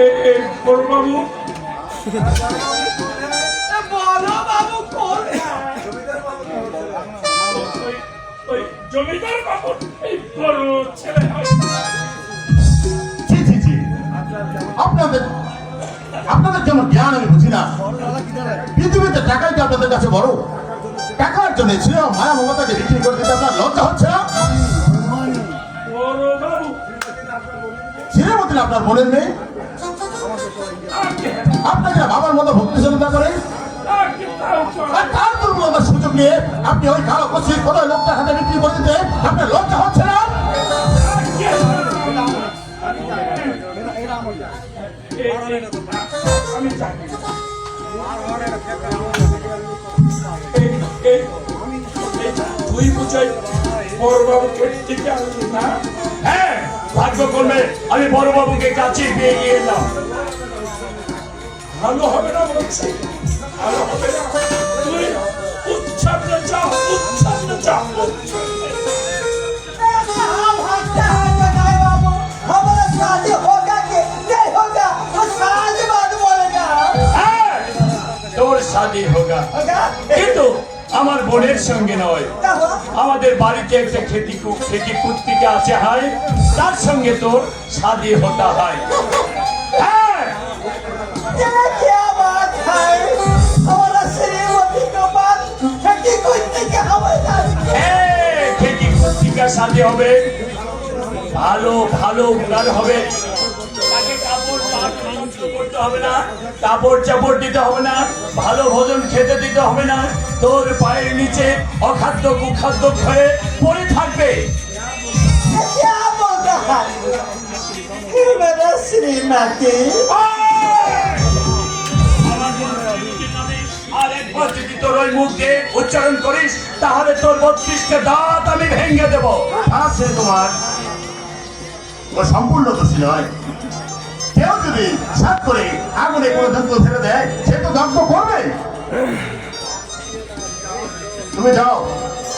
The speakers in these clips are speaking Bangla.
বাবু জমিদার এই বড় ছেলে জি জি জি আপনাদের আপনাদের যেমন জ্ঞান আমি বুঝি না পৃথিবীতে টাকাই কি আপনাদের কাছে বড়। টাকার জন্য ছিল মায়া মমতাকে বিক্রি করে দিতে আপনার লজ্জা হচ্ছে না? আপনার মনের আগে আপনাকে বাবার মতো ভক্তি শ্রদ্ধা করে সুযোগ নিয়ে আপনি ওই কালো কষি কোথায় লোকটার হাতে বিক্রি করে দিতে আপনার লজ্জা হচ্ছে না? টিকে আনলি না? হ্যাঁ ভাগ্য আমি বড়বাবুকে কাছে পেয়ে গিয়ে এলাম। ভালো হবে না বলছি? ভালো হবে না। তুই উচ্ছন্নে যা উচ্ছন্নে যা। হ্যাঁ, কিন্তু আমার বোনের সঙ্গে নয়। আমাদের বাড়িতে একটা খেতে খেতে কুত্তিকে আছে, হয়। তার সঙ্গে তোর সাদী হতা হয়। শাদি হবে। ভালো ভালো উনার হবে। তাকে কাপড় করতে হবে না। কাপড় চাপড় দিতে হবে না। ভালো ভোজন খেতে দিতে হবে না। তোর পায়ের নিচে অখাদ্য কুখাদ্য হয়ে পড়ে থাকবে। ওই মুখ দিয়ে উচ্চারণ করিস তাহলে তোর বত্রিশকে দাঁত আমি ভেঙে দেব। আছে তোমার। সম্পূর্ণ তো ছিল কেউ যদি সাত করে আগুনে কোনো দগ্ধ ফেলে দেয় সে তো দগ্ধ করবে। তুমি যাও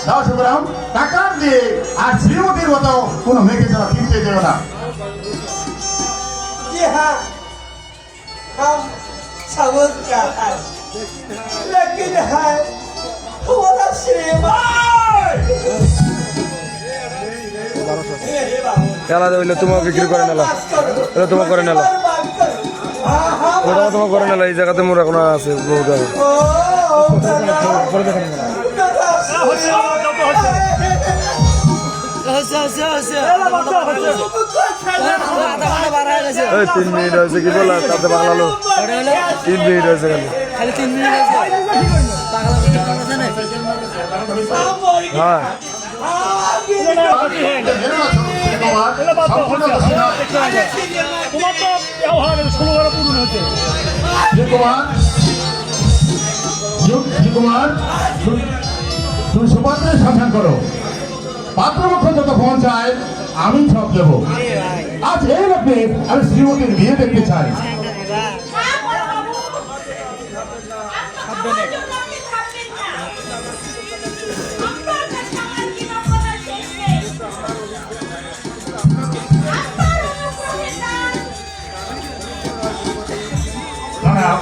যাও সুতরাং। টাকার দিয়ে আর শ্রীমতির মতো কোনো মেয়েকে যারা ফিরতে দেবে না। হ্যাঁ সাগর लेकिन है हमारा श्रीमती খেলা হইলে তোমার বিক্রি করে নিলাম এটা তোমার করে নিলাম ওটা তোমার করে নিলাম এই জায়গাতে মোর এখন আছে বউটা এই তিন মিনিট হয়েছে কি বলা তাতে বাংলালো তিন মিনিট হয়েছে খালি সম্পূর্ণ দোষী নয় তোমার যত পৌঁছায় আমি সব দেব আজ এই লোকে আমি শ্রীমতীর বিয়ে দেখতে চাই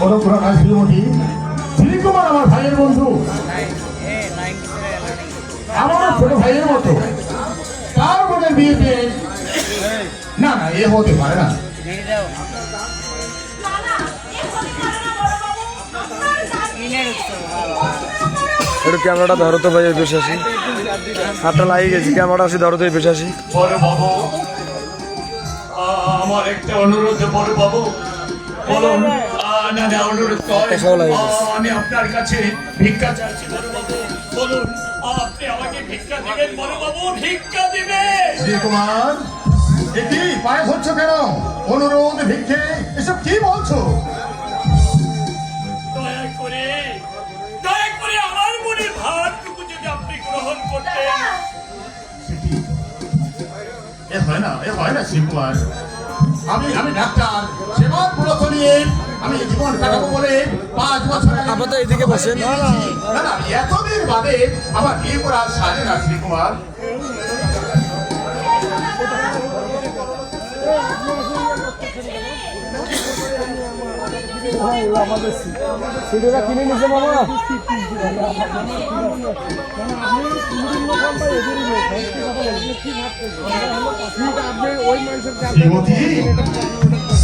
না না অনুগ্রহ নয় শ্রীমতী শ্রীকুমার আমার ভাইয়ের বন্ধু। আমার ছোট ভাইয়ের মতো। তার বোনের বিয়েতে না না এ হতে পারে না। একটু ক্যামেরাটা ধরো তো ভাই বেশি আসি। হাতটা লাগিয়ে গেছি ক্যামেরাটা আসি ধরো তো বেশি আসি। বড় আমার একটা অনুরোধ বড় বাবু বলুন অনুরোধ করে। আমি আপনার কাছে ভিক্ষা চাইছি বলুন আপনি আমাকে ভিক্ষা দিবেন বড় বাবু? ভিক্ষা দিবেন! শ্রীকুমার এ কি পায়ে ধরছ কেন? অনুরোধ ভিক্ষে এসব কি বলছো? দয়া করে দয়া করে আমার মনের ভারটুকু যদি আপনি গ্রহণ করতেন। এ হয় না এ হয় না শ্রীকুমার আমি আমি ডাক্তার সেবা পুরত নিয়ে আমি জীবন কাটাবো বলে পাঁচ বছর আপাতত এদিকে বসেন। না না এতদিন বাদে আমার বিয়ে করা সাজে না শ্রীকুমার সিডিটা কিনে নিছে মামা শ্রীমতী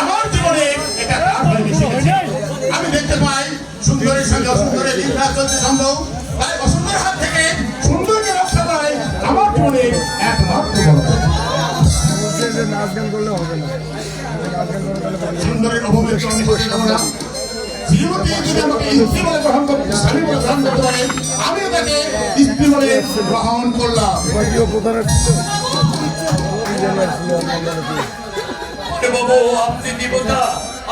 আমার জীবনে। আমি দেখতে পাই সুন্দরের সঙ্গে অসুন্দরের বিবাহ চলতে সম্ভব। তাই অসুন্দরের হাত থেকে সুন্দরকে রক্ষা করাই আমার জীবনে একমাত্র নাচ গান করলে হবে না। সুন্দরের অভাবে তো আমি হতে পারব না শ্রীমতী যদি আমাকে স্ত্রী বলে গ্রহণ করতে স্বামী বলে গ্রহণ করতে পারে আমিও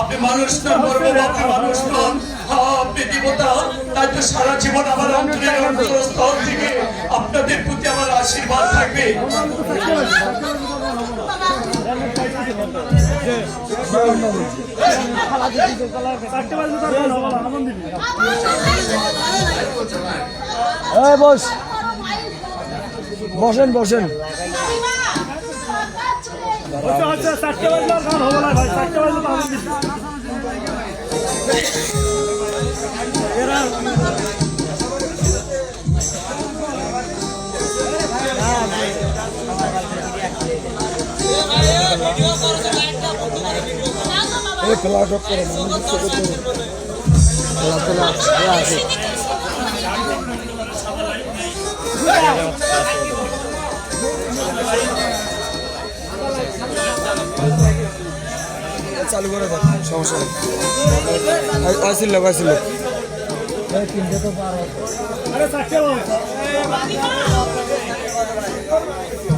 আপনি মানুষ বড় আপনি মানুষ নন। হ্যাঁ, আপনি দেবতা তাই তো সারা জীবন আমার অন্তরের থেকে আপনাদের প্রতি আমার আশীর্বাদ থাকবে। বস। বসেন বসেন। এই চালু করে দাও সমস্যা নেই আসিল আসিল লোক কত সুন্দর তোদের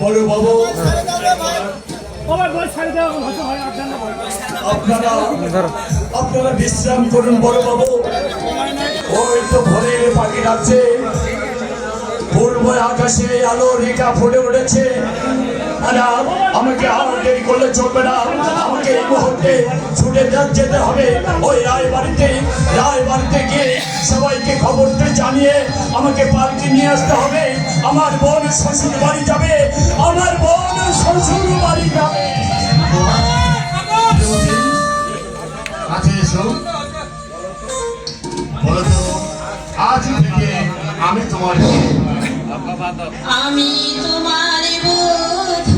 বড় বাবু। আপনারা আপনারা বিশ্রাম করুন বড় বাবু। ওই তো ভোরের পাখি ডাকছে পূর্ব আকাশে আলো রেখা ফুটে উঠেছে। না আমাকে আর দেরি করলে চলবে না। আমাকে এই মুহূর্তে ছুটে যেতে হবে ওই রায় বাড়িতে রায় বাড়িতে গিয়ে সবাইকে খবরটা জানিয়ে আমাকে পার্কে নিয়ে আসতে হবে। আমার বোন শ্বশুর বাড়ি যাবে। আমার বোন শ্বশুর বাড়ি যাবে। বলো আজ থেকে আমি তোমার? আমি তোমার বধূ